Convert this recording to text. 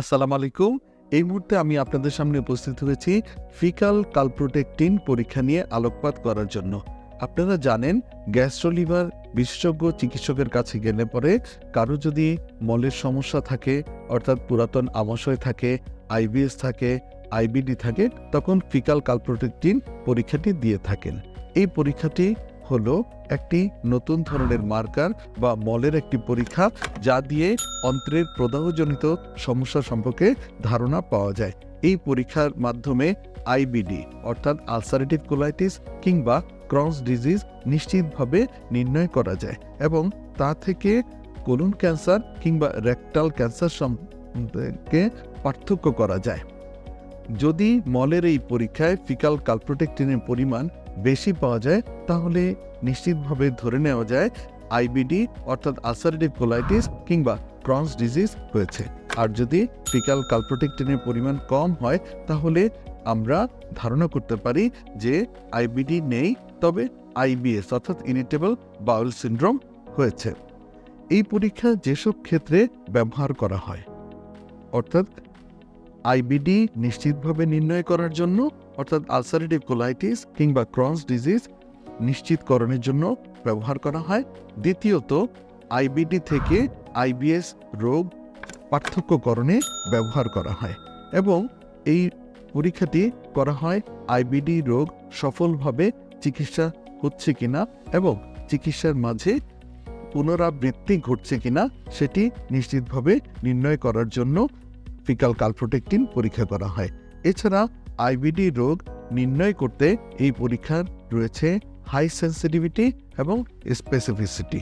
আসসালামু আলাইকুম এই মুহূর্তে আমি আপনাদের সামনে উপস্থিত হয়েছি ফিকাল কালপ্রোটেকটিন পরীক্ষা নিয়ে আলোকপাত করার জন্য। আপনারা জানেন, গ্যাস্ট্রোলিভার বিশেষজ্ঞ চিকিৎসকের কাছে গেলে পরে কারও যদি মলের সমস্যা থাকে, অর্থাৎ পুরাতন আমাশয় থাকে আইবিএস থাকে, আইবিডি থাকে, তখন ফিকাল কালপ্রোটেকটিন পরীক্ষাটি দিয়ে থাকেন। এই পরীক্ষাটি হলো একটি নতুন ধরনের মার্কার বা মলের একটি পরীক্ষা যা দিয়ে অন্ত্রের প্রদাহজনিত সমস্যা সম্পর্কে ধারণা পাওয়া যায়। এই পরীক্ষার মাধ্যমে আইবিডি অর্থাৎ আলসারেটিভ কোলাইটিস কিংবা ক্রস ডিজিজ নিশ্চিতভাবে নির্ণয় করা যায় এবং তা থেকে কোলন ক্যান্সার কিংবা রেকটাল ক্যান্সার সম্পর্কে পার্থক্য করা যায়। যদি মলের এই পরীক্ষায় ফিকাল কালপ্রোটেক্টিনের পরিমাণ বেশি পাওয়া যায়, তাহলে নিশ্চিতভাবে ধরে নেওয়া যায় আইবিডি অর্থাৎ আলসারেটিভ কোলাইটিস কিংবা ক্রন্স ডিজিজ হয়েছে। আর যদি ফিকাল কালপ্রোটেক্টিনের পরিমাণ কম হয়, তাহলে আমরা ধারণা করতে পারি যে আইবিডি নেই, তবে আইবিএস অর্থাৎ ইনিটেবল বাউল সিন্ড্রোম হয়েছে। এই পরীক্ষা যেসব ক্ষেত্রে ব্যবহার করা হয়, অর্থাৎ আইবিডি নিশ্চিতভাবে নির্ণয় করার জন্য, অর্থাৎ আলসারেটিভ কোলাইটিস কিংবা ক্রন্স ডিজিজ নিশ্চিতকরণের জন্য ব্যবহার করা হয়। দ্বিতীয়ত আইবিডি থেকে আইবিএস রোগ পার্থক্যকরণে ব্যবহার করা হয় এবং এই পরীক্ষাটি করা হয় আইবিডি রোগ সফলভাবে চিকিৎসা হচ্ছে কিনা এবং চিকিৎসার মাঝে পুনরাবৃত্তি ঘটছে কিনা সেটি নিশ্চিতভাবে নির্ণয় করার জন্য ফিকাল কালপ্রোটেক্টিন পরীক্ষা করা হয়। এছাড়া আইবিডি রোগ নির্ণয় করতে এই পরীক্ষার রয়েছে হাই সেন্সিটিভিটি এবং স্পেসিফিসিটি